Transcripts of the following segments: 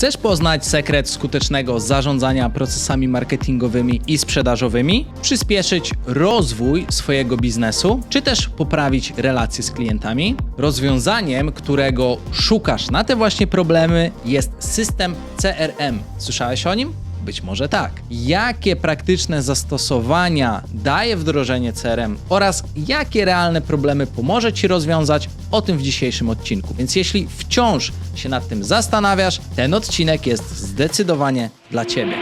Chcesz poznać sekret skutecznego zarządzania procesami marketingowymi i sprzedażowymi, przyspieszyć rozwój swojego biznesu, czy też poprawić relacje z klientami? Rozwiązaniem, którego szukasz na te właśnie problemy jest system CRM. Słyszałeś o nim? Być może tak. Jakie praktyczne zastosowania daje wdrożenie CRM oraz jakie realne problemy pomoże Ci rozwiązać, o tym w dzisiejszym odcinku. Więc jeśli wciąż się nad tym zastanawiasz, ten odcinek jest zdecydowanie dla Ciebie.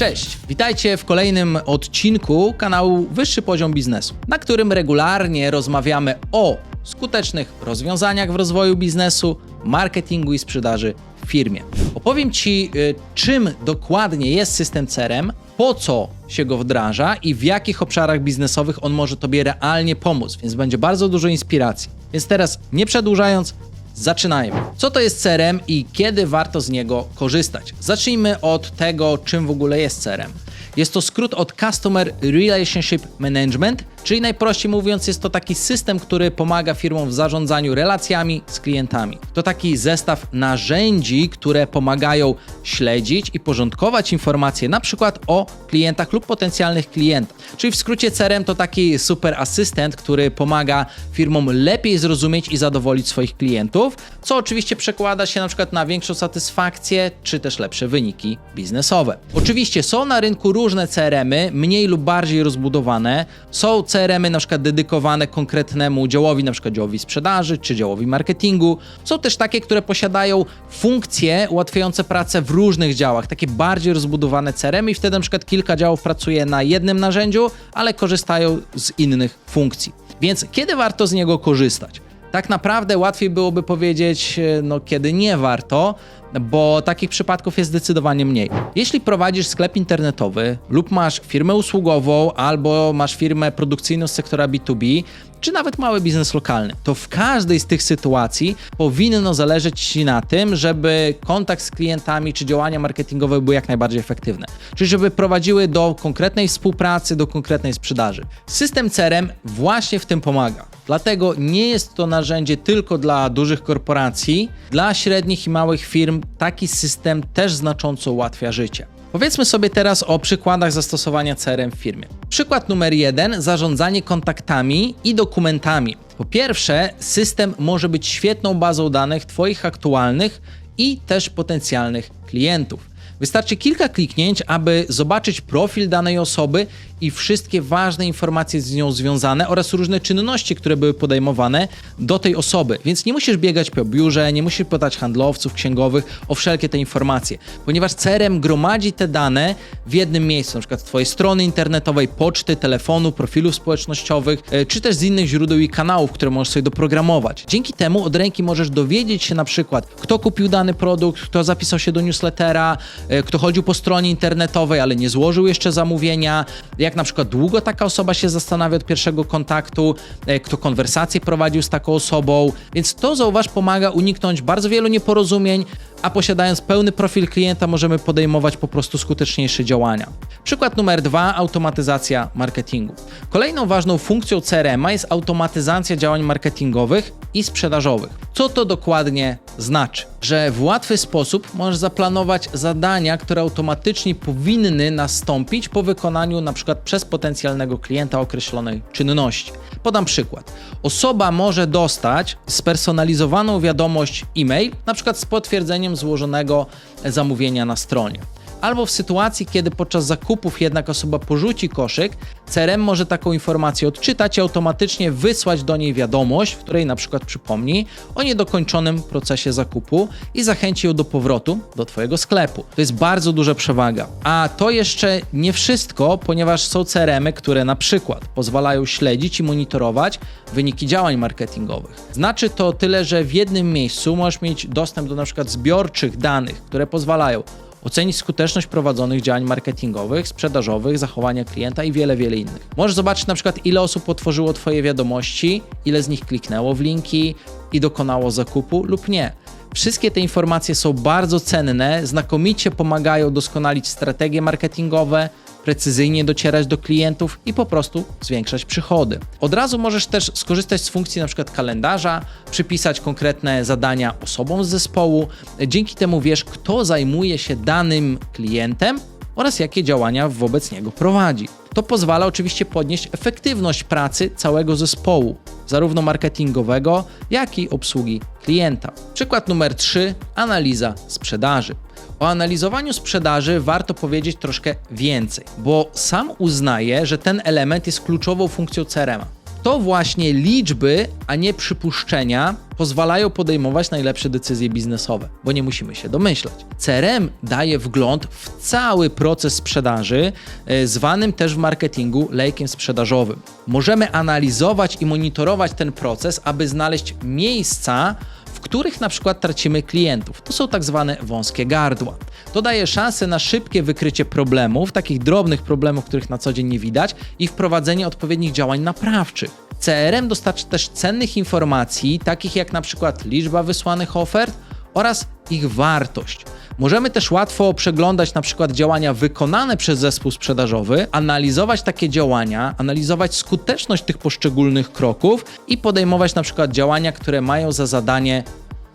Cześć, witajcie w kolejnym odcinku kanału Wyższy Poziom Biznesu, na którym regularnie rozmawiamy o skutecznych rozwiązaniach w rozwoju biznesu, marketingu i sprzedaży firmie. Opowiem Ci, y, czym dokładnie jest system CRM, po co się go wdraża i w jakich obszarach biznesowych on może Tobie realnie pomóc, więc będzie bardzo dużo inspiracji. Więc teraz, nie przedłużając, Zaczynajmy. Co to jest CRM i kiedy warto z niego korzystać? Zacznijmy od tego, czym w ogóle jest CRM. Jest to skrót od Customer Relationship Management, czyli najprościej mówiąc, jest to taki system, który pomaga firmom w zarządzaniu relacjami z klientami. To taki zestaw narzędzi, które pomagają śledzić i porządkować informacje na przykład o klientach lub potencjalnych klientach. Czyli w skrócie CRM to taki super asystent, który pomaga firmom lepiej zrozumieć i zadowolić swoich klientów, co oczywiście przekłada się na przykład na większą satysfakcję czy też lepsze wyniki biznesowe. Oczywiście są na rynku różne CRM-y, mniej lub bardziej rozbudowane. Są CRM-y na przykład dedykowane konkretnemu działowi, na przykład działowi sprzedaży czy działowi marketingu. Są też takie, które posiadają funkcje ułatwiające pracę w różnych działach, takie bardziej rozbudowane CRM i wtedy na przykład kilka działów pracuje na jednym narzędziu, ale korzystają z innych funkcji. Więc kiedy warto z niego korzystać? Tak naprawdę łatwiej byłoby powiedzieć, e, no kiedy nie warto, bo takich przypadków jest zdecydowanie mniej. Jeśli prowadzisz sklep internetowy lub masz firmę usługową albo masz firmę produkcyjną z sektora B2B, czy nawet mały biznes lokalny, to w każdej z tych sytuacji powinno zależeć Ci na tym, żeby kontakt z klientami czy działania marketingowe były jak najbardziej efektywne. Czyli żeby prowadziły do konkretnej współpracy, do konkretnej sprzedaży. System CRM właśnie w tym pomaga. Dlatego nie jest to narzędzie tylko dla dużych korporacji, dla średnich i małych firm taki system też znacząco ułatwia życie. Powiedzmy sobie teraz o przykładach zastosowania CRM w firmie. Przykład numer jeden: zarządzanie kontaktami i dokumentami. Po pierwsze, system może być świetną bazą danych Twoich aktualnych i też potencjalnych klientów. Wystarczy kilka kliknięć, aby zobaczyć profil danej osoby i wszystkie ważne informacje z nią związane oraz różne czynności, które były podejmowane do tej osoby. Więc nie musisz biegać po biurze, nie musisz pytać handlowców, księgowych o wszelkie te informacje, ponieważ CRM gromadzi te dane w jednym miejscu, na przykład twojej strony internetowej, poczty, telefonu, profilów społecznościowych, e, czy też z innych źródeł i kanałów, które możesz sobie doprogramować. Dzięki temu od ręki możesz dowiedzieć się na przykład, kto kupił dany produkt, kto zapisał się do newslettera, e, kto chodził po stronie internetowej, ale nie złożył jeszcze zamówienia, jak jak na przykład długo taka osoba się zastanawia od pierwszego kontaktu, e, kto konwersację prowadził z taką osobą, więc to zauważ pomaga uniknąć bardzo wielu nieporozumień, a posiadając pełny profil klienta możemy podejmować po prostu skuteczniejsze działania. Przykład numer dwa: automatyzacja marketingu. Kolejną ważną funkcją CRM jest automatyzacja działań marketingowych i sprzedażowych. Co to dokładnie znaczy? Że w łatwy sposób możesz zaplanować zadania, które automatycznie powinny nastąpić po wykonaniu na przykład przez potencjalnego klienta określonej czynności. Podam przykład. Osoba może dostać spersonalizowaną wiadomość e-mail, przykład z potwierdzeniem złożonego zamówienia na stronie albo w sytuacji, kiedy podczas zakupów jednak osoba porzuci koszyk, CRM może taką informację odczytać i automatycznie wysłać do niej wiadomość, w której na przykład przypomni o niedokończonym procesie zakupu i zachęci ją do powrotu do Twojego sklepu. To jest bardzo duża przewaga. A to jeszcze nie wszystko, ponieważ są CRM-y, które na przykład pozwalają śledzić i monitorować wyniki działań marketingowych. Znaczy to tyle, że w jednym miejscu możesz mieć dostęp do na przykład zbiorczych danych, które pozwalają ocenić skuteczność prowadzonych działań marketingowych, sprzedażowych, zachowania klienta i wiele, wiele innych. Możesz zobaczyć na przykład, ile osób otworzyło Twoje wiadomości, ile z nich kliknęło w linki i dokonało zakupu lub nie. Wszystkie te informacje są bardzo cenne, znakomicie pomagają doskonalić strategie marketingowe, precyzyjnie docierać do klientów i po prostu zwiększać przychody. Od razu możesz też skorzystać z funkcji np. kalendarza, przypisać konkretne zadania osobom z zespołu. Dzięki temu wiesz, kto zajmuje się danym klientem oraz jakie działania wobec niego prowadzi. To pozwala oczywiście podnieść efektywność pracy całego zespołu, zarówno marketingowego, jak i obsługi klienta. Przykład numer 3: analiza sprzedaży. O analizowaniu sprzedaży warto powiedzieć troszkę więcej, bo sam uznaję, że ten element jest kluczową funkcją CRM. To właśnie liczby, a nie przypuszczenia pozwalają podejmować najlepsze decyzje biznesowe, bo nie musimy się domyślać. CRM daje wgląd w cały proces sprzedaży, e, zwanym też w marketingu lejkiem sprzedażowym. Możemy analizować i monitorować ten proces, aby znaleźć miejsca, w których na przykład tracimy klientów. To są tak zwane wąskie gardła. To daje szansę na szybkie wykrycie problemów, takich drobnych problemów, których na co dzień nie widać, i wprowadzenie odpowiednich działań naprawczych. CRM dostarcza też cennych informacji, takich jak na przykład liczba wysłanych ofert oraz ich wartość. Możemy też łatwo przeglądać na przykład działania wykonane przez zespół sprzedażowy, analizować takie działania, analizować skuteczność tych poszczególnych kroków i podejmować na przykład działania, które mają za zadanie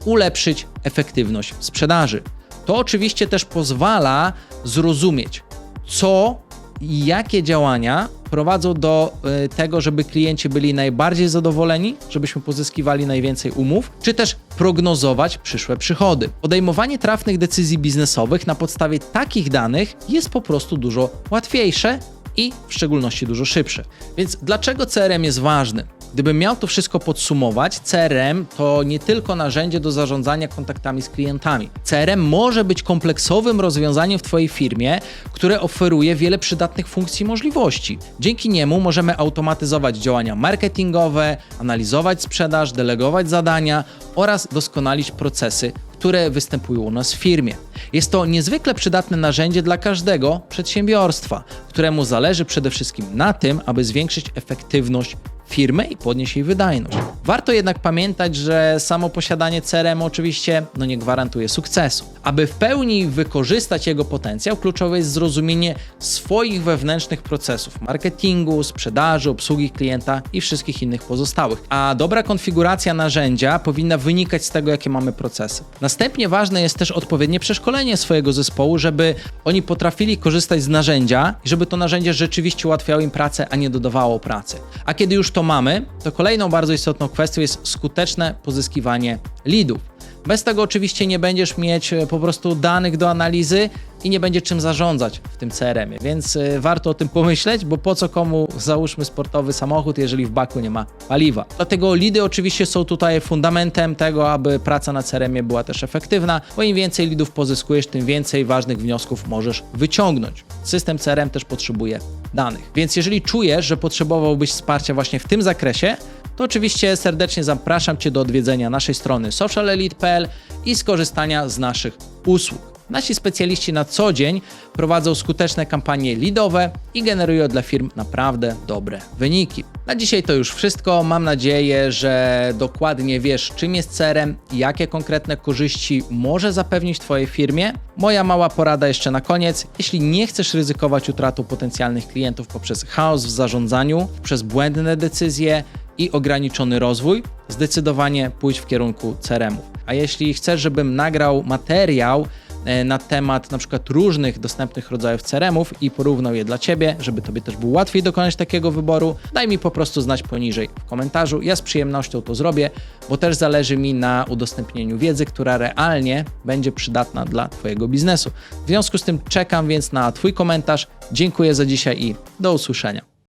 ulepszyć efektywność sprzedaży. To oczywiście też pozwala zrozumieć, co jakie działania prowadzą do y, tego, żeby klienci byli najbardziej zadowoleni, żebyśmy pozyskiwali najwięcej umów, czy też prognozować przyszłe przychody. Podejmowanie trafnych decyzji biznesowych na podstawie takich danych jest po prostu dużo łatwiejsze i w szczególności dużo szybsze. Więc dlaczego CRM jest ważny? Gdybym miał to wszystko podsumować, CRM to nie tylko narzędzie do zarządzania kontaktami z klientami. CRM może być kompleksowym rozwiązaniem w Twojej firmie, które oferuje wiele przydatnych funkcji i możliwości. Dzięki niemu możemy automatyzować działania marketingowe, analizować sprzedaż, delegować zadania oraz doskonalić procesy które występują u nas w firmie. Jest to niezwykle przydatne narzędzie dla każdego przedsiębiorstwa, któremu zależy przede wszystkim na tym, aby zwiększyć efektywność firmy i podnieść jej wydajność. Warto jednak pamiętać, że samo posiadanie CRM oczywiście no nie gwarantuje sukcesu. Aby w pełni wykorzystać jego potencjał, kluczowe jest zrozumienie swoich wewnętrznych procesów marketingu, sprzedaży, obsługi klienta i wszystkich innych pozostałych. A dobra konfiguracja narzędzia powinna wynikać z tego, jakie mamy procesy. Następnie ważne jest też odpowiednie przeszkolenie swojego zespołu, żeby oni potrafili korzystać z narzędzia i żeby to narzędzie rzeczywiście ułatwiało im pracę, a nie dodawało pracy. A kiedy już to mamy, to kolejną bardzo istotną kwestią jest skuteczne pozyskiwanie leadów. Bez tego oczywiście nie będziesz mieć e, po prostu danych do analizy i nie będzie czym zarządzać w tym CRM-ie, więc e, warto o tym pomyśleć, bo po co komu załóżmy sportowy samochód, jeżeli w baku nie ma paliwa. Dlatego lidy oczywiście są tutaj fundamentem tego, aby praca na CRM-ie była też efektywna, bo im więcej lidów pozyskujesz, tym więcej ważnych wniosków możesz wyciągnąć. System CRM też potrzebuje danych. Więc jeżeli czujesz, że potrzebowałbyś wsparcia właśnie w tym zakresie, to oczywiście serdecznie zapraszam Cię do odwiedzenia naszej strony socialelite.pl i skorzystania z naszych usług. Nasi specjaliści na co dzień prowadzą skuteczne kampanie leadowe i generują dla firm naprawdę dobre wyniki. Na dzisiaj to już wszystko. Mam nadzieję, że dokładnie wiesz, czym jest CRM i jakie konkretne korzyści może zapewnić Twojej firmie. Moja mała porada jeszcze na koniec. Jeśli nie chcesz ryzykować utratą potencjalnych klientów poprzez chaos w zarządzaniu, przez błędne decyzje, i ograniczony rozwój, zdecydowanie pójdź w kierunku CRM-ów. A jeśli chcesz, żebym nagrał materiał e, na temat na przykład różnych dostępnych rodzajów CRM-ów i porównał je dla Ciebie, żeby Tobie też było łatwiej dokonać takiego wyboru, daj mi po prostu znać poniżej w komentarzu. Ja z przyjemnością to zrobię, bo też zależy mi na udostępnieniu wiedzy, która realnie będzie przydatna dla Twojego biznesu. W związku z tym czekam więc na Twój komentarz. Dziękuję za dzisiaj i do usłyszenia.